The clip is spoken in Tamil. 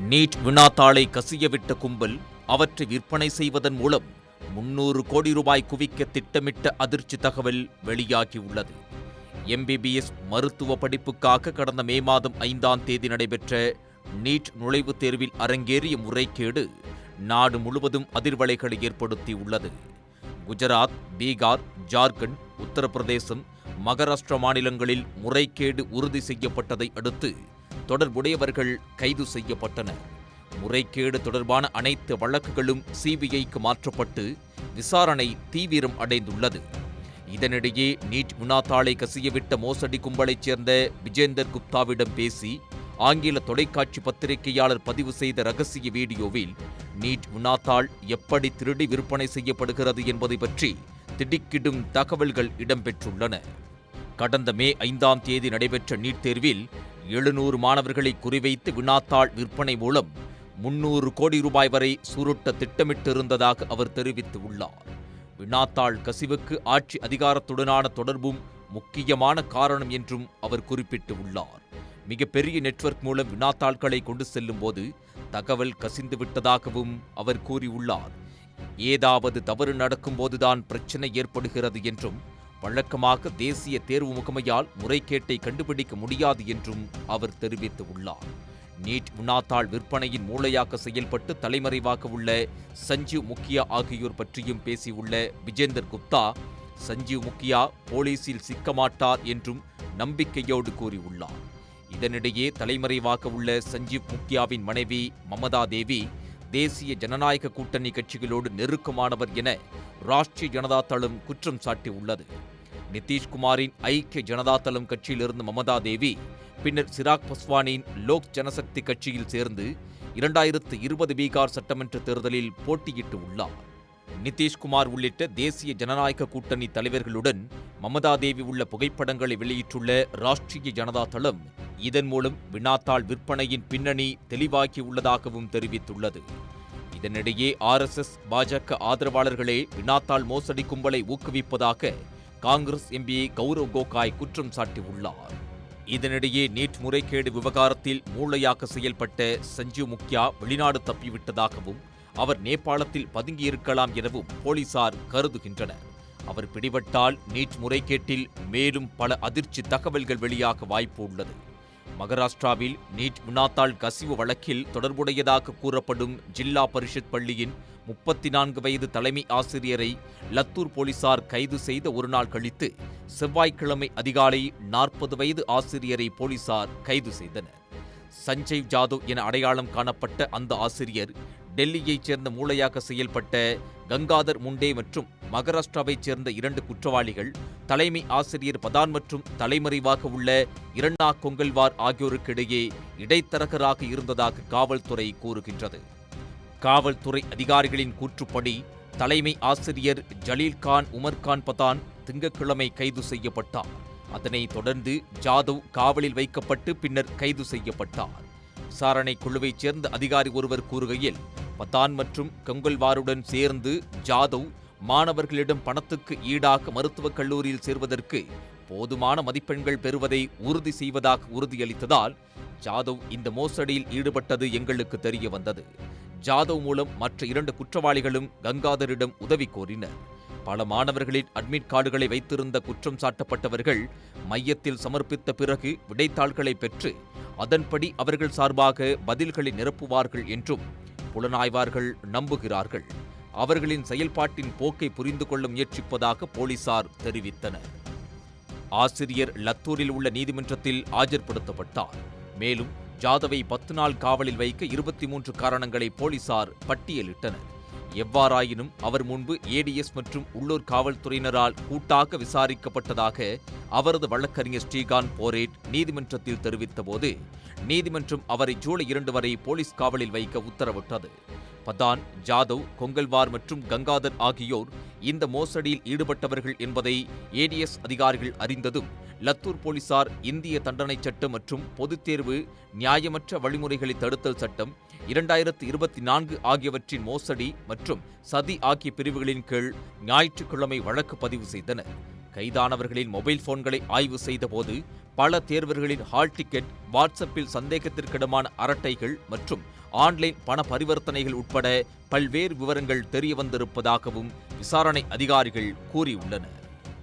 நீட் வினாத்தாளை கசியவிட்ட கும்பல் அவற்றை விற்பனை செய்வதன் மூலம் முன்னூறு கோடி ரூபாய் குவிக்க திட்டமிட்ட அதிர்ச்சி தகவல் வெளியாகியுள்ளது. எம்பிபிஎஸ் மருத்துவ படிப்புக்காக கடந்த மே மாதம் ஐந்தாம் தேதி நடைபெற்ற நீட் நுழைவுத் தேர்வில் அரங்கேறிய முறைகேடு நாடு முழுவதும் அதிர்வலைகளை ஏற்படுத்தியுள்ளது. குஜராத் பீகார் ஜார்க்கண்ட் உத்தரப்பிரதேசம் மகாராஷ்டிரா மாநிலங்களில் முறைகேடு உறுதி செய்யப்பட்டதை அடுத்து தொடர்புடையவர்கள் கைது செய்யப்பட்டனர் முறைகேடு தொடர்பான அனைத்து வழக்குகளும் சிபிஐக்கு மாற்றப்பட்டு விசாரணை தீவிரம் அடைந்துள்ளது. இதனிடையே நீட் வினாத்தாளை கசியவிட்ட மோசடி கும்பலைச் சேர்ந்த விஜேந்தர் குப்தாவிடம் பேசி ஆங்கில தொலைக்காட்சி பத்திரிகையாளர் பதிவு செய்த ரகசிய வீடியோவில் நீட் வினாத்தாள் எப்படி திருடி விற்பனை செய்யப்படுகிறது என்பதை பற்றி திடுக்கிடும் தகவல்கள் இடம்பெற்றுள்ளன. கடந்த மே ஐந்தாம் தேதி நடைபெற்ற நீட் தேர்வில் எழுநூறு மாணவர்களை குறிவைத்து வினாத்தாள் விற்பனை மூலம் முன்னூறு கோடி ரூபாய் வரை சுருட்ட திட்டமிட்டிருந்ததாக அவர் தெரிவித்துள்ளார். வினாத்தாள் கசிவுக்கு ஆட்சி அதிகாரத்துடனான தொடர்பும் முக்கியமான காரணம் என்றும் அவர் குறிப்பிட்டுள்ளார். மிகப்பெரிய நெட்வொர்க் மூலம் வினாத்தாள்களை கொண்டு செல்லும் போது தகவல் கசிந்து விட்டதாகவும் அவர் கூறியுள்ளார். ஏதாவது தவறு நடக்கும்போதுதான் பிரச்சனை ஏற்படுகிறது என்றும் வழக்கமாக தேசிய தேர்வு முகமையால் முறைகேட்டை கண்டுபிடிக்க முடியாது என்றும் அவர் தெரிவித்துள்ளார். நீட் வினாத்தாள் விற்பனையின் மூளையாக செயல்பட்டு தலைமறைவாக உள்ள சஞ்சீவ் முக்கியா ஆகியோர் பற்றியும் பேசியுள்ள விஜேந்தர் குப்தா சஞ்சீவ் முக்கியா போலீசில் சிக்க மாட்டார் என்றும் நம்பிக்கையோடு கூறியுள்ளார். இதனிடையே தலைமறைவாக உள்ள சஞ்சீவ் முக்கியாவின் மனைவி மமதா தேவி தேசிய ஜனநாயக கூட்டணி கட்சிகளோடு நெருக்கமானவர் என ராஷ்டிரிய ஜனதா தளம் குற்றம் சாட்டியுள்ளது. நிதிஷ்குமாரின் ஐக்கிய ஜனதா தளம் கட்சியிலிருந்து மமதா தேவி பின்னர் சிராக் பஸ்வானின் லோக் ஜனசக்தி கட்சியில் சேர்ந்து இரண்டாயிரத்து இருபது பீகார் சட்டமன்ற தேர்தலில் போட்டியிட்டு உள்ளார். நிதிஷ்குமார் உள்ளிட்ட தேசிய ஜனநாயக கூட்டணி தலைவர்களுடன் மமதா தேவி உள்ள புகைப்படங்களை வெளியிட்டுள்ள ராஷ்டிரிய ஜனதா தளம் இதன் மூலம் வினாத்தாள் விற்பனையின் பின்னணி தெளிவாகியுள்ளதாகவும் தெரிவித்துள்ளது. இதனிடையே ஆர்எஸ்எஸ் பாஜக ஆதரவாளர்களே வினாத்தாள் மோசடி கும்பலை ஊக்குவிப்பதாக காங்கிரஸ் எம்பி கௌரவ் கோகாய் குற்றம் சாட்டியுள்ளார். இதனிடையே நீட் முறைகேடு விவகாரத்தில் மூளையாக செயல்பட்ட சஞ்சீவ் முக்கியா வெளிநாடு தப்பிவிட்டதாகவும் அவர் நேபாளத்தில் பதுங்கியிருக்கலாம் எனவும் போலீசார் கருதுகின்றனர். அவர் பிடிபட்டால் நீட் முறைகேட்டில் மேலும் பல அதிர்ச்சி தகவல்கள் வெளியாக வாய்ப்பு உள்ளது. மகாராஷ்டிராவில் நீட் வினாத்தாள் கசிவு வழக்கில் தொடர்புடையதாக கூறப்படும் ஜில்லா பரிஷத் பள்ளியின் முப்பத்தி நான்கு வயது தலைமை ஆசிரியரை லத்தூர் போலீசார் கைது செய்த ஒரு நாள் கழித்து செவ்வாய்க்கிழமை அதிகாலை நாற்பது வயது ஆசிரியரை போலீசார் கைது செய்தனர். சஞ்சய் ஜாதவ் என அடையாளம் காணப்பட்ட அந்த ஆசிரியர் டெல்லியைச் சேர்ந்த மூளையாக செயல்பட்ட கங்காதர் முண்டே மற்றும் மகாராஷ்டிராவைச் சேர்ந்த இரண்டு குற்றவாளிகள் தலைமை ஆசிரியர் பதான் மற்றும் தலைமறைவாக உள்ள இரண்டா கொங்கல்வார் ஆகியோருக்கிடையே இடைத்தரகராக இருந்ததாக காவல்துறை கூறுகின்றது. காவல்துறை அதிகாரிகளின் கூற்றுப்படி தலைமை ஆசிரியர் ஜலீல்கான் உமர்கான் பதான் திங்கட்கிழமை கைது செய்யப்பட்டார். அதனைத் தொடர்ந்து ஜாதவ் காவலில் வைக்கப்பட்டு பின்னர் கைது செய்யப்பட்டார். விசாரணை குழுவைச் சேர்ந்த அதிகாரி ஒருவர் கூறுகையில் பதான் மற்றும் கொங்கல்வாருடன் சேர்ந்து ஜாதவ் மாணவர்களிடம் பணத்துக்கு ஈடாக மருத்துவக் கல்லூரியில் சேர்வதற்கு போதுமான மதிப்பெண்கள் பெறுவதை உறுதி செய்வதாக உறுதியளித்ததால் ஜாதவ் இந்த மோசடியில் ஈடுபட்டது எங்களுக்கு தெரிய வந்தது. ஜாதவ் மூலம் மற்ற இரண்டு குற்றவாளிகளும் கங்காதரிடம் உதவி கோரினர். பல மாணவர்களின் அட்மிட் கார்டுகளை வைத்திருந்த குற்றம் சாட்டப்பட்டவர்கள் மையத்தில் சமர்ப்பித்த பிறகு விடைத்தாள்களை பெற்று அதன்படி அவர்கள் சார்பாக பதில்களை நிரப்புவார்கள் என்றும் புலனாய்வார்கள் நம்புகிறார்கள். அவர்களின் செயல்பாட்டின் போக்கை புரிந்து கொள்ள முயற்சிப்பதாக போலீசார் தெரிவித்தனர். ஆசிரியர் லத்தூரில் உள்ள நீதிமன்றத்தில் ஆஜர்படுத்தப்பட்டார். மேலும் ஜாதவை பத்து நாள் காவலில் வைக்க இருபத்தி மூன்று காரணங்களை போலீசார் பட்டியலிட்டனர். எவ்வாறாயினும் அவர் முன்பு ஏடிஎஸ் மற்றும் உள்ளூர் காவல்துறையினரால் கூட்டாக விசாரிக்கப்பட்டதாக அவரது வழக்கறிஞர் ஸ்ரீகாந்த் போரேட் நீதிமன்றத்தில் தெரிவித்தபோது நீதிமன்றம் அவரை ஜூலை இரண்டு வரை போலீஸ் காவலில் வைக்க உத்தரவிட்டது. பதான் ஜாதவ் கொங்கல்வார் மற்றும் கங்காதர் ஆகியோர் இந்த மோசடியில் ஈடுபட்டவர்கள் என்பதை ஏடிஎஸ் அதிகாரிகள் அறிந்ததும் லத்தூர் போலீசார் இந்திய தண்டனைச் சட்டம் மற்றும் பொதுத் தேர்வு நியாயமற்ற வழிமுறைகளை தடுத்தல் சட்டம் இரண்டாயிரத்து இருபத்தி நான்கு ஆகியவற்றின் மோசடி மற்றும் சதி ஆகிய பிரிவுகளின் கீழ் ஞாயிற்றுக்கிழமை வழக்கு பதிவு செய்தனர். கைதானவர்களின் மொபைல் போன்களை ஆய்வு செய்தபோது பல தேர்வர்களின் ஹால் டிக்கெட் வாட்ஸ்அப்பில் சந்தேகத்திற்கிடமான அரட்டைகள் மற்றும் ஆன்லைன் பண பரிவர்த்தனைகள் உட்பட பல்வேறு விவரங்கள் தெரியவந்திருப்பதாகவும் விசாரணை அதிகாரிகள் கூறியுள்ளனர்.